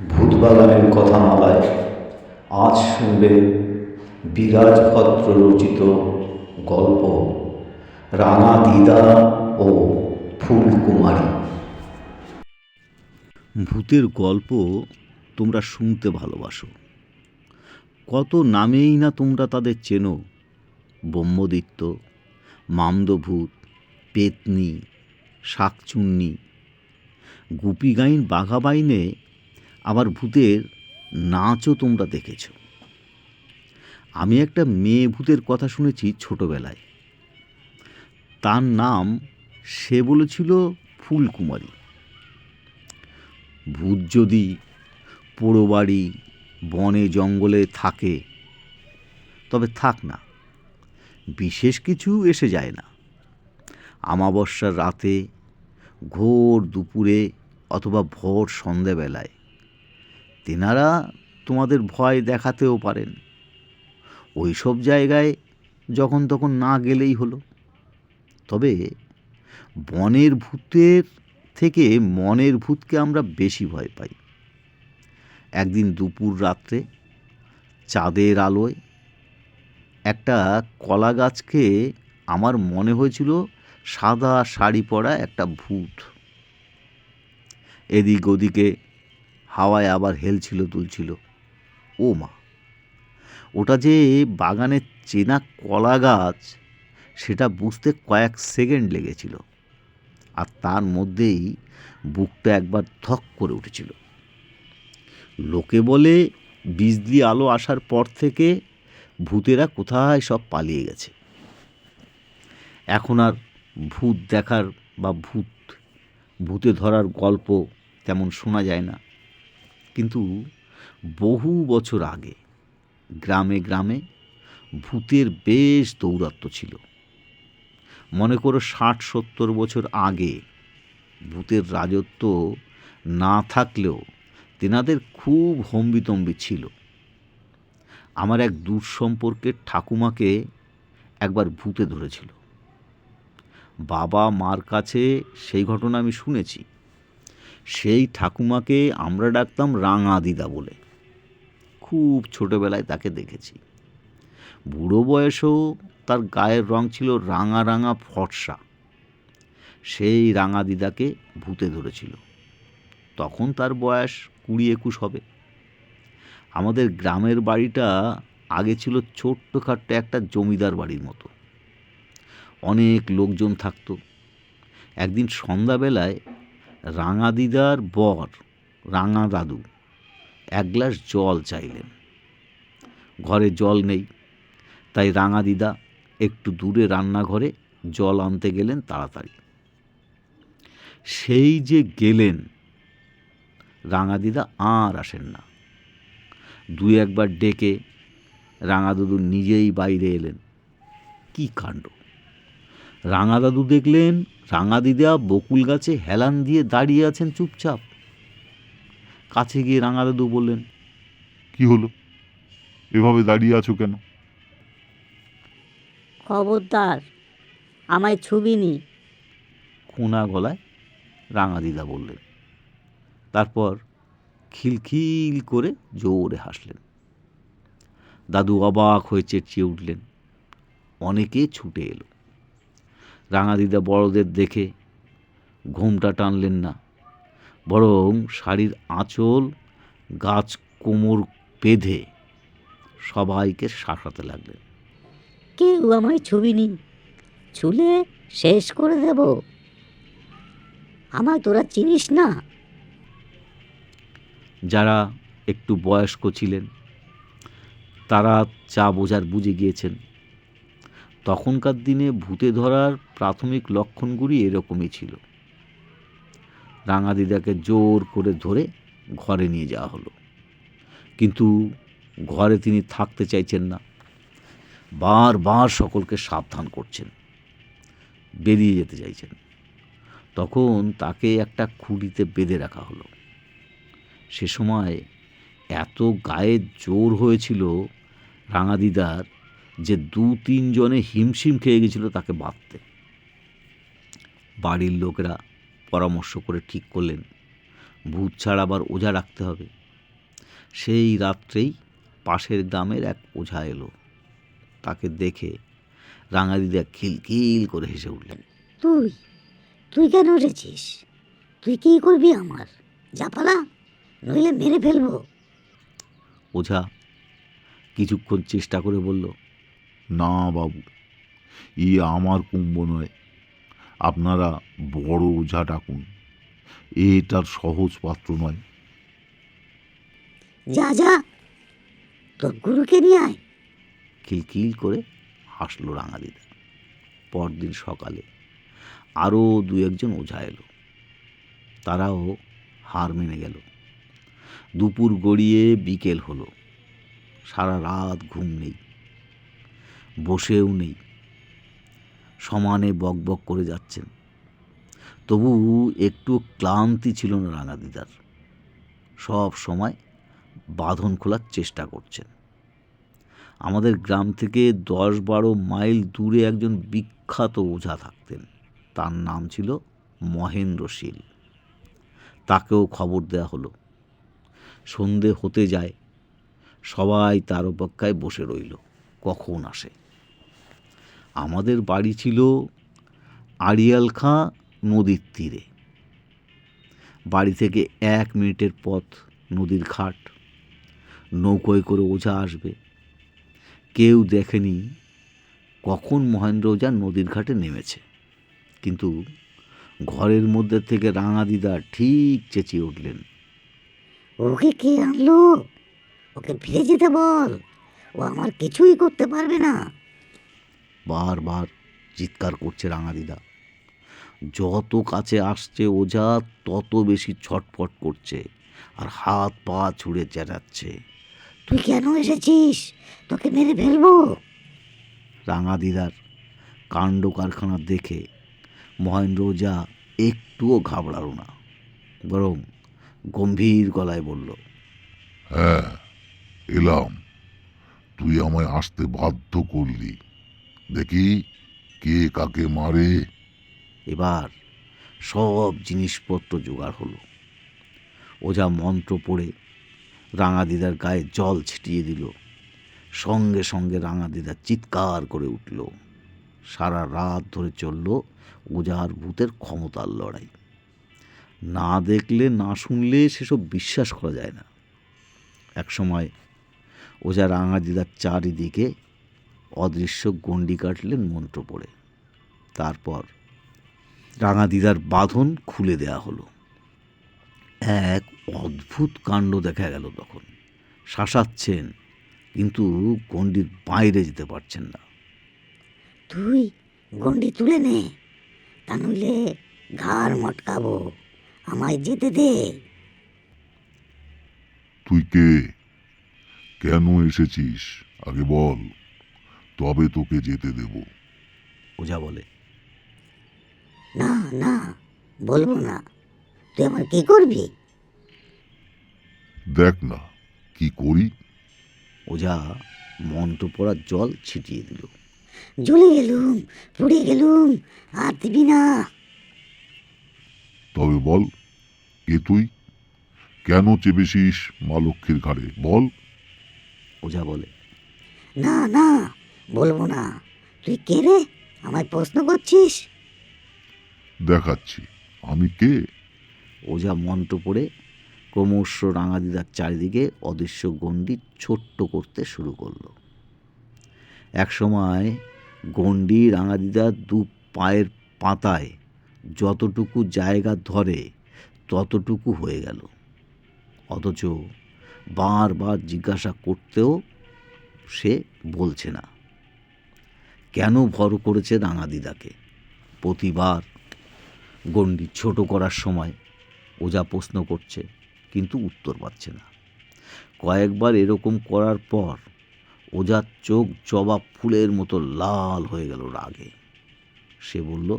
ভূতবাগানের কথামালায় আজ শুনবে বিরাজ ভদ্র রচিত গল্প। রাঙা দিদা ও ফুলকুমারী। ভূতের গল্প তোমরা শুনতে ভালোবাসো। কত নামেই না তোমরা তাদের চেনো। ব্রহ্মদিত্য, মামদভূত, পেতনি, শাকচুন্নি। গুপিগাইন বাঘাবাইনে আবার ভূতের নাচও তোমরা দেখেছ। আমি একটা মেয়ে ভূতের কথা শুনেছি ছোটবেলায়। তার নাম সে বলেছিল ফুলকুমারী। ভূত যদি পোড়ো বাড়ি বনে জঙ্গলে থাকে, তবে থাক না, বিশেষ কিছু এসে যায় না। আমাবস্যার রাতে ঘোর দুপুরে অথবা ভোর সন্ধেবেলায় তেনারা তোমাদের ভয় দেখাতেও পারেন। ওই সব জায়গায় যখন তখন না গেলেই হলো। তবে বনের ভূতের থেকে মনের ভূতকে আমরা বেশি ভয় পাই। একদিন দুপুর রাত্রে চাঁদের আলোয় একটা কলা গাছকে আমার মনে হয়েছিল সাদা শাড়ি পরা একটা ভূত। এদিক ওদিকে হাওয়ায় আবার হেলছিল তুলছিল ও মা, ওটা যে বাগানের চেনা কলা গাছ, সেটা বুঝতে কয়েক সেকেন্ড লেগেছিল আর তার মধ্যেই বুকটা একবার ধক করে উঠেছিল। লোকে বলে বিজলি আলো আসার পর থেকে ভূতেরা কোথায় সব পালিয়ে গেছে। এখন আর ভূত দেখার বা ভূত, ভূতে ধরার গল্প তেমন শোনা যায় না। কিন্তু বহু বছর আগে গ্রামে গ্রামে ভূতের বেশ দৌরাত্ম ছিল। মনে করো ষাট সত্তর বছর আগে ভূতের রাজত্ব না থাকলেও তেনাদের খুব হম্বিতম্বি ছিল। আমার এক দূর সম্পর্কের ঠাকুমাকে একবার ভূতে ধরেছিল। বাবা মার কাছে সেই ঘটনা আমি শুনেছি। সেই ঠাকুমাকে আমরা ডাকতাম রাঙা দিদা বলে। খুব ছোটোবেলায় তাকে দেখেছি। বুড়ো বয়সেও তার গায়ের রং ছিল রাঙা রাঙা ফর্সা। সেই রাঙা দিদাকে ভূতে ধরেছিল। তখন তার বয়স কুড়ি একুশ হবে। আমাদের গ্রামের বাড়িটা আগে ছিল ছোট্টখাট্ট একটা জমিদার বাড়ির মতো। অনেক লোকজন থাকতো। একদিন সন্ধ্যাবেলায় রাঙা দিদার বর, রাঙা দাদু। এক গ্লাস জল চাইলেন। ঘরে জল নেই, তাই রাঙা দিদা একটু দূরে রান্নাঘরে জল আনতে গেলেন তাড়াতাড়ি। সেই যে গেলেন, রাঙা দিদা আর আসেন না। দুই একবার ডেকে রাঙা দাদু নিজেই বাইরে এলেন। কি কাণ্ড! রাঙা দাদু দেখলেন রাঙা দিদা বকুল গাছে হেলান দিয়ে দাঁড়িয়ে আছেন চুপচাপ। কাছে গিয়ে রাঙা দাদু বললেন কি হলো? এভাবে দাঁড়িয়ে আছো কেন? খবরদার আমায় ছবি ছুবিনি কোনা গলায় রাঙা দিদা বললেন। তারপর খিলখিল করে জোরে হাসলেন। দাদু অবাক হয়ে চেঁচিয়ে উঠলেন। অনেকে ছুটে এলো। রাঙা দিদা বড়দের দেখে ঘোমটা টানলেন না। বরং শাড়ির আঁচল গাছ কোমর বেঁধে সবাইকে শাসাতে লাগলেন। কেউ আমায় ছুবিনি ছুলে শেষ করে দেব। আমায় তোরা চিনিস না? যারা একটু বয়স্ক ছিলেন তারা চা বোঝার বুঝে গিয়েছেন। তখনকার দিনে ভূতে ধরার প্রাথমিক লক্ষণগুলি এরকমই ছিল। রাঙা দিদাকে জোর করে ধরে ঘরে নিয়ে যাওয়া হলো। কিন্তু ঘরে তিনি থাকতে চাইছেন না। বারবার সকলকে সাবধান করছেন। বেরিয়ে যেতে চাইছেন। তখন তাকে একটা খুঁড়িতে বেঁধে রাখা হলো। সে সময় এত গায়ে জোর হয়েছিল রাঙা দিদার যে দু তিনজনে হিমশিম খেয়ে গেছিল তাকে বাঁধতে। বাড়ির লোকেরা পরামর্শ করে ঠিক করলেন ভূত ছাড়াবার ওঝা রাখতে হবে। সেই রাত্রেই পাশের গ্রামের এক ওঝা এলো। তাকে দেখে রাঙা রাঙাদিদা খিলখিল করে হেসে উঠলেন। তুই তুই কেন উঠেছিস তুই কি করবি আমার? জাপালা নইলে মেরে ফেলব। ওঝা কিছুক্ষণ চেষ্টা করে বলল না বাবু ই আমার কুম্ভ নয়। আপনারা বড় ওঝা ডাকুন। এটার সহজ পাত্র নয়। যা যা। তোর গুরুকে নিয়ে আয়। খিলখিল করে হাসলো রাঙাদিদা পরদিন সকালে আরও দু একজন ওঝা এলো। তারাও হার মেনে গেল। দুপুর গড়িয়ে বিকেল হলো। সারা রাত ঘুম নেই। বসেও নেই। সমানে বকবক করে যাচ্ছেন। তবু একটু ক্লান্তি ছিল না রাঙাদিদার সব সময় বাঁধন খোলার চেষ্টা করছেন। আমাদের গ্রাম থেকে দশ বারো মাইল দূরে একজন বিখ্যাত ওঝা থাকতেন। তার নাম ছিল মহেন্দ্র শীল। তাকেও খবর দেওয়া হলো। সন্ধে হতে যায়। সবাই তার অপেক্ষায় বসে রইল। কখন আসে? আমাদের বাড়ি ছিল আড়িয়াল খাঁ নদীর তীরে। বাড়ি থেকে এক মিনিটের পথ নদীর ঘাট। নৌকোয় করে ওঝা আসবে। কেউ দেখেনি কখন মহেন্দ্র ওঝা নদীর ঘাটে নেমেছে। কিন্তু ঘরের মধ্যে থেকে রাঙাদিদা ঠিক চেঁচিয়ে উঠলেন। ওকে কে আনলো? ওকে ফিরে যেতে বল। ও আমার কিছুই করতে পারবে না। বারবার চিৎকার করছে রাঙাদিদা যত কাছে আসছে ওঝা তত বেশি ছটফট করছে আর হাত পা ছুঁড়ে চেঁচাচ্ছে। তুই কেন এসেছিস? তোকে মেরে ফেলব। রাঙাদিদার কাণ্ড কারখানা দেখে মহেন্দ্র ওঝা একটুও ঘাবড়ালো না বরং গম্ভীর গলায় বলল হ্যাঁ এলাম। তুই আমায় আসতে বাধ্য করলি। দেখি কে কাকে মারে। এবার সব জিনিসপত্র জোগাড় হলো। ওঝা মন্ত্র পড়ে রাঙাদিদার গায়ে জল ছিটিয়ে দিল। সঙ্গে সঙ্গে রাঙাদিদা চিৎকার করে উঠল। সারা রাত ধরে চলল ওঝার ভূতের ক্ষমতার লড়াই। না দেখলে, না শুনলে সেসব বিশ্বাস করা যায় না। একসময় ওঝা রাঙাদিদার চারিদিকে অদৃশ্য গণ্ডি কাটলেন মন্ত্র পড়ে। তারপর রাঙা দিদার বাঁধন খুলে দেয়া হলো। এক অদ্ভুত কাণ্ড দেখা গেল তখন। শাসাচ্ছেন কিন্তু গণ্ডির বাইরে যেতে পারছেন না। তুই গন্ডি তুলে নে তা নইলে ঘাড় মটকাবো। আমায় যেতে দে। তুই কে? কেন এসেছিস? আগে বল। তবে তোকে যেতে দেব। ওঝা বলে না না বলব না। তুই আমার কি করবি? দেখ না কি করি। ওঝা মন্ত্র পড়ার জল ছিটিয়ে দিল। জ্বলে গেলুম পুড়ে গেলুম আর দিবি না। তবে বল কে তুই? কেন চেপেছিস মা লক্ষ্মীর ঘাড়ে? বল। ওঝা বলে না না বলব না। তুই কে রে? আমায় প্রশ্ন করছিস? দেখাচ্ছি। আমি কে? ওঝা মন্ত্র পড়ে ক্রমশ রাঙাদিদার চারিদিকে অদৃশ্য গণ্ডি ছোট্ট করতে শুরু করল। একসময় গণ্ডি রাঙাদিদার দু পায়ের পাতায় যতটুকু জায়গা ধরে ততটুকু হয়ে গেল। অথচ বারবার জিজ্ঞাসা করতেও সে বলছে না। কেন ভর করেছে রাঙাদিদাকে প্রতিবার গণ্ডি ছোট করার সময় ওজা প্রশ্ন করছে, কিন্তু উত্তর পাচ্ছে না। কয়েকবার এরকম করার পর ওজার চোখ জবা ফুলের মতো লাল হয়ে গেল রাগে। সে বলল,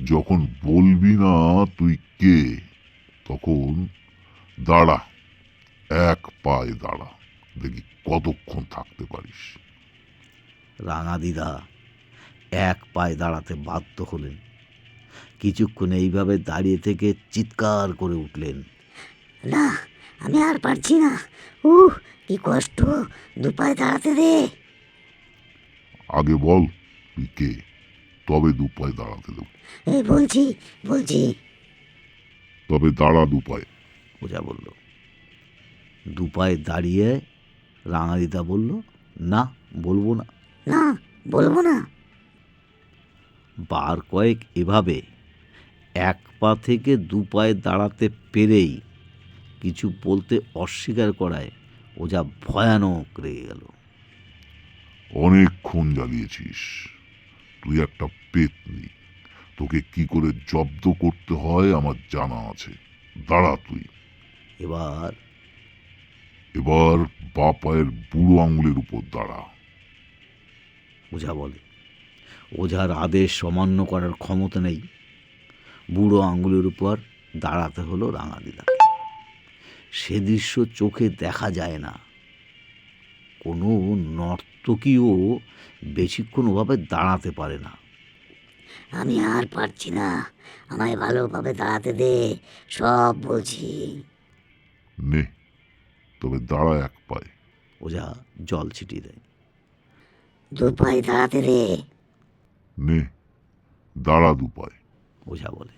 যখন বলবি না তুই কে, তখন দাঁড়া, এক পায়ে দাঁড়া, দেখি কতক্ষণ থাকতে পারিস। রাঙাদিদা এক পায়ে দাঁড়াতে বাধ্য হলেন। কিছুক্ষণ এইভাবে দাঁড়িয়ে থেকে চিৎকার করে উঠলেন। না আমি আর পারছি না। উহ কি কষ্ট। দুপায়ে দাঁড়াতে দে। আগে বল তুই কে? তবে দু পায়ে দাঁড়াতে দেব। এই বলছি বলছি। তবে দাঁড়া দু পায়ে। ওঝা বলল। দু পায়ে দাঁড়িয়ে রাঙাদিদা বলল না বলব না। না বলব না। বার কয়েক এভাবে এক পা থেকে দু পায়ে দাঁড়াতে পেরেই কিছু বলতে অস্বীকার করায় ও যা ভয়ানক রেগে গেল। অনেকক্ষণ জ্বালিয়েছিস তুই একটা পেতনি। তোকে কি করে জব্দ করতে হয় আমার জানা আছে। দাঁড়া তুই। এবার এবার বাপায়ের বুড়ো আঙুলের উপর দাঁড়া। ওঝা বলে। ওঝার আদেশ অমান্য করার ক্ষমতা নেই। বুড়ো আঙুলের উপর দাঁড়াতে হলো রাঙাদিদাকে সে দৃশ্য চোখে দেখা যায় না। কোনো নর্তকীও বেশিক্ষণ ওভাবে দাঁড়াতে পারে না। আমি আর পারছি না। আমায় ভালোভাবে দাঁড়াতে দে। সব বলছি। নে তবে দাঁড়া এক পায়ে। ওঝা জল ছিটিয়ে দেয়। দু পায়ে দাঁড়াতে দে। নে দাঁড়া দু পায়ে ওঝা বলে।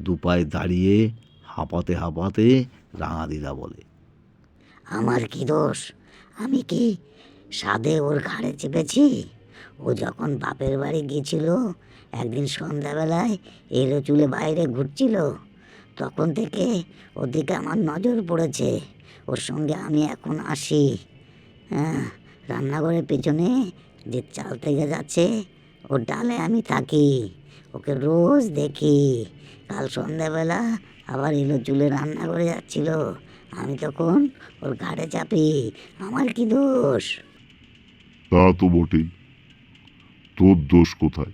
দু পায়ে দাঁড়িয়ে হাঁপাতে হাঁপাতে রাঙাদিদা বলে। আমার কি দোষ? আমি কি সাদে ওর ঘাড়ে চেপেছি? ও যখন বাপের বাড়ি গিয়েছিল একদিন সন্ধ্যাবেলায় এলো চুলে বাইরে ঘুরছিল। তখন থেকে ওদিকে আমার নজর পড়েছে। ওর সঙ্গে আমি এখন আসি। হ্যাঁ রান্নাঘরের পেছনে যে চাল থেকে যাচ্ছে ওর ডালে আমি থাকি। ওকে রোজ দেখি। কাল সন্ধ্যাবেলা আবার এলো চুলে রান্না করে যাচ্ছিল। আমি তখন ওর ঘাড়ে চাপি। আমার কি দোষ? তা তো বটেই। তোর দোষ কোথায়?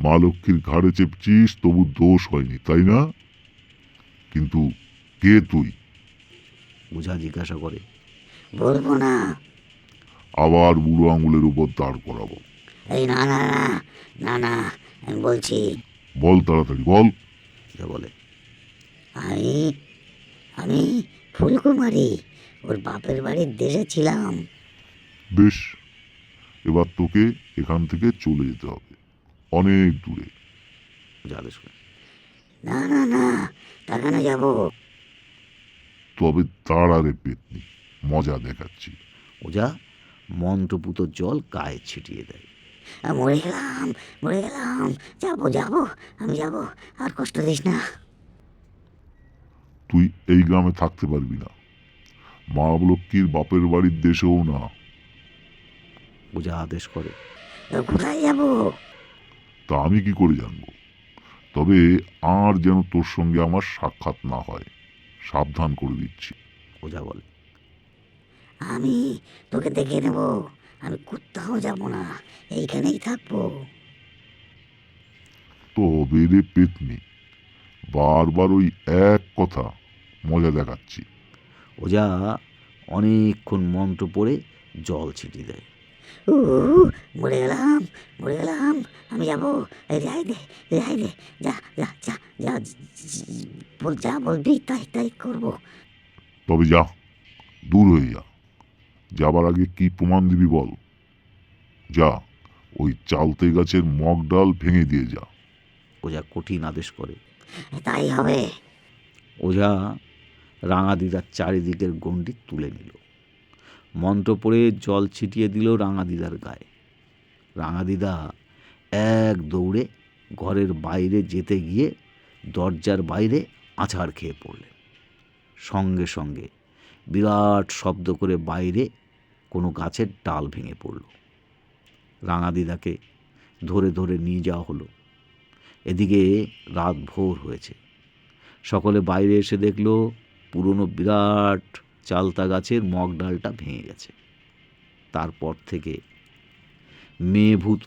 মা লক্ষ্মীর ঘাড়ে চেপছিস তবু দোষ হয়নি তাই না? কিন্তু কে তুই? ওঝা জিজ্ঞাসা করে। বলব না। আবার বুড়ো আঙুলের উপর দাঁড় করাবো। এই না না না না না আমি বলছি। বল তাড়াতাড়ি বল। বলে। আমি আমি ফুলকুমারী ওর বাপের বাড়ির দেশে ছিলাম। বেশ এবার তোকে এখান থেকে চলে যেতে হবে অনেক দূরে। করে। না না না তা কেন যাব? তবে তাড়ারে পেতনি মজা দেখাচ্ছি। ওঝা মন্ত্রপুত জল গায়ে ছিটিয়ে দেয়। মরে গেলাম মরে গেলাম। যাব যাব আমি যাব। আর কষ্ট দিস না। তুই এই গ্রামে থাকতে পারবি না। মা লক্ষ্মীর বাপের বাড়ির দেশেও না। ওঝা আদেশ করে। কোথায় যাব? তা আমি কি করে জানব? তবে আর যেন তোর সঙ্গে আমার সাক্ষাৎ না হয় সাবধান করে দিচ্ছি। ওঝা বলে। আমি তোকে দেখে নেব আমি কোথাও যাব না এইখানেই থাকব তবে রে পেতনি বারবার ওই এক কথা মজা দেখাচ্ছি ওঝা অনেকক্ষণ মন্ত্র পড়ে জল ছিটিয়ে দেয় উ মরে গেলাম মরে গেলাম আমি যাব রেহাই দে রেহাই দে যা যা যা যা বল যা বলবি তাই তাই করব তবে যা দূর হয়ে যা যাবার আগে কি প্রমাণ দিবি বল? যা ওই চালতে গাছের মগ ডাল ভেঙে দিয়ে যা। ওঝা কঠিন আদেশ করে। তাই হবে। ওঝা রাঙাদিদার চারিদিকের গণ্ডি তুলে নিল। মন্ত্র পড়ে জল ছিটিয়ে দিল রাঙাদিদার গায়ে। রাঙাদিদা এক দৌড়ে ঘরের বাইরে যেতে গিয়ে দরজার বাইরে আছাড় খেয়ে পড়লেন। সঙ্গে সঙ্গে বিরাট শব্দ করে বাইরে কোনো গাছের ডাল ভেঙে পড়ল। রাঙাদিদাকে ধরে ধরে নিয়ে যাওয়া হলো। এদিকে রাত ভোর হয়েছে। সকলে বাইরে এসে দেখল পুরনো বিরাট চালতা গাছের মগ ডালটা ভেঙে গেছে। তারপর থেকে মেয়ে ভূত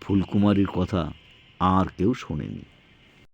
ফুলকুমারীর কথা আর কেউ শোনেনি